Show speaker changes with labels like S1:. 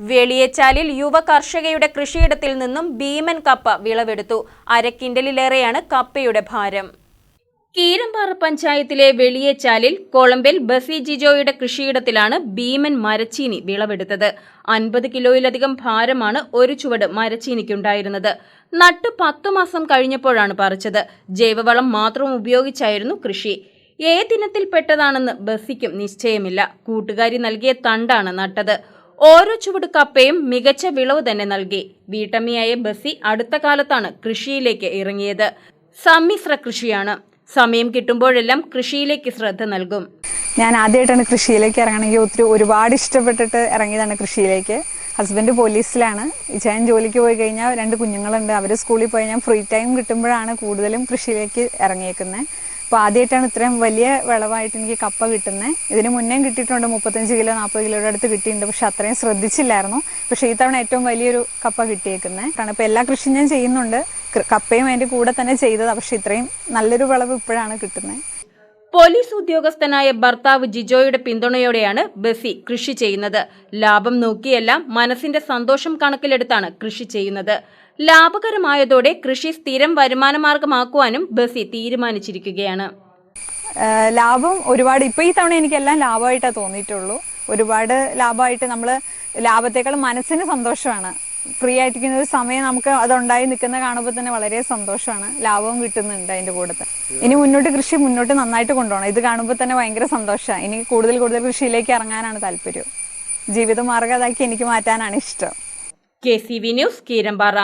S1: വെളിയച്ചാലിൽ യുവ കർഷകയുടെ കൃഷിയിടത്തിൽ നിന്നും ഭീമൻ കപ്പ വിളവെടുത്തു. അരക്കിൻഡലിലേറെയാണ് കപ്പയുടെ ഭാരം. കീരമ്പാറ പഞ്ചായത്തിലെ വെളിയച്ചാലിൽ കൊളമ്പിൽ ബസി ജിജോയുടെ കൃഷിയിടത്തിലാണ് ഭീമൻ മരച്ചീനി വിളവെടുത്തത്. അൻപത് കിലോയിലധികം ഭാരമാണ് ഒരു ചുവട് മരച്ചീനിക്കുണ്ടായിരുന്നത്. നട്ട് പത്തു മാസം കഴിഞ്ഞപ്പോഴാണ് പറിച്ചത്. ജൈവവളം മാത്രം ഉപയോഗിച്ചായിരുന്നു കൃഷി. ഏതിനത്തിൽപ്പെട്ടതാണെന്ന് ബസിക്കും നിശ്ചയമില്ല. കൂട്ടുകാരി നൽകിയ തണ്ടാണ് നട്ടത്. ഓരോ ചുവട് കപ്പയും മികച്ച വിളവ് തന്നെ നൽകി. വീട്ടമ്മയായ ബസി അടുത്ത കാലത്താണ് കൃഷിയിലേക്ക് ഇറങ്ങിയത്. സമ്മിശ്ര കൃഷിയാണ്. സമയം കിട്ടുമ്പോഴെല്ലാം കൃഷിയിലേക്ക് ശ്രദ്ധ നൽകും.
S2: ഞാൻ ആദ്യമായിട്ടാണ് കൃഷിയിലേക്ക് ഇറങ്ങണമെങ്കിൽ ഒത്തിരി ഒരുപാട് ഇഷ്ടപ്പെട്ടിട്ട് ഇറങ്ങിയതാണ് കൃഷിയിലേക്ക്. ഹസ്ബൻഡ് പോലീസിലാണ്. ഇച്ചായൻ ജോലിക്ക് പോയി കഴിഞ്ഞാൽ രണ്ട് കുഞ്ഞുങ്ങളുണ്ട്. അവർ സ്കൂളിൽ പോയി ഞാൻ ഫ്രീ ടൈം കിട്ടുമ്പോഴാണ് കൂടുതലും കൃഷിയിലേക്ക് ഇറങ്ങിയേക്കുന്നത്. അപ്പോൾ ആദ്യമായിട്ടാണ് ഇത്രയും വലിയ വിളവായിട്ട് എനിക്ക് കപ്പ കിട്ടുന്നത് ഇതിന് മുന്നേ കിട്ടിയിട്ടുണ്ട് മുപ്പത്തഞ്ച് കിലോ നാൽപ്പത് കിലോയുടെ അടുത്ത് കിട്ടിയിട്ടുണ്ട്. പക്ഷെ അത്രയും ശ്രദ്ധിച്ചില്ലായിരുന്നു. പക്ഷെ ഈ തവണ ഏറ്റവും വലിയൊരു കപ്പ കിട്ടിയേക്കുന്നത് കാരണം ഇപ്പോൾ എല്ലാ കൃഷിയും ഞാൻ ചെയ്യുന്നുണ്ട്. കപ്പയും അതിന്റെ കൂടെ തന്നെ ചെയ്തതാണ് പക്ഷെ ഇത്രയും നല്ലൊരു വിളവ് ഇപ്പോഴാണ് കിട്ടുന്നത്
S1: പോലീസ് ഉദ്യോഗസ്ഥനായ ഭർത്താവ് ജിജോയുടെ പിന്തുണയോടെയാണ് ബസി കൃഷി ചെയ്യുന്നത്. ലാഭം നോക്കിയല്ല മനസ്സിന്റെ സന്തോഷം കണക്കിലെടുത്താണ് കൃഷി ചെയ്യുന്നത്. ലാഭകരമായതോടെ കൃഷി സ്ഥിരം വരുമാനമാർഗമാക്കുവാനും ബസി തീരുമാനിച്ചിരിക്കുകയാണ്.
S2: ലാഭം ഒരുപാട് ഇപ്പോൾ ഈ തവണ എനിക്കെല്ലാം ലാഭമായിട്ടാണ് തോന്നിയിട്ടുള്ളൂ. ഒരുപാട് ലാഭമായിട്ട് നമ്മൾ ലാഭത്തേക്കാൾ മനസ്സിന് സന്തോഷമാണ്. ഫ്രീ ആയിട്ടിരിക്കുന്ന ഒരു സമയം നമുക്ക് അതുണ്ടായി നിൽക്കുന്ന കാണുമ്പോൾ തന്നെ വളരെ സന്തോഷമാണ്. ലാഭവും കിട്ടുന്നുണ്ട് അതിന്റെ കൂടെ ഇനി മുന്നോട്ട് കൃഷി മുന്നോട്ട് നന്നായിട്ട് കൊണ്ടുപോകണം. ഇത് കാണുമ്പോൾ തന്നെ ഭയങ്കര സന്തോഷമാണ്. ഇനി കൂടുതൽ കൂടുതൽ കൃഷിയിലേക്ക് ഇറങ്ങാനാണ് താല്പര്യം. ജീവിതമാർഗം അതാക്കി എനിക്ക് മാറ്റാനാണ് ഇഷ്ടം.
S1: K C V news Keerampara.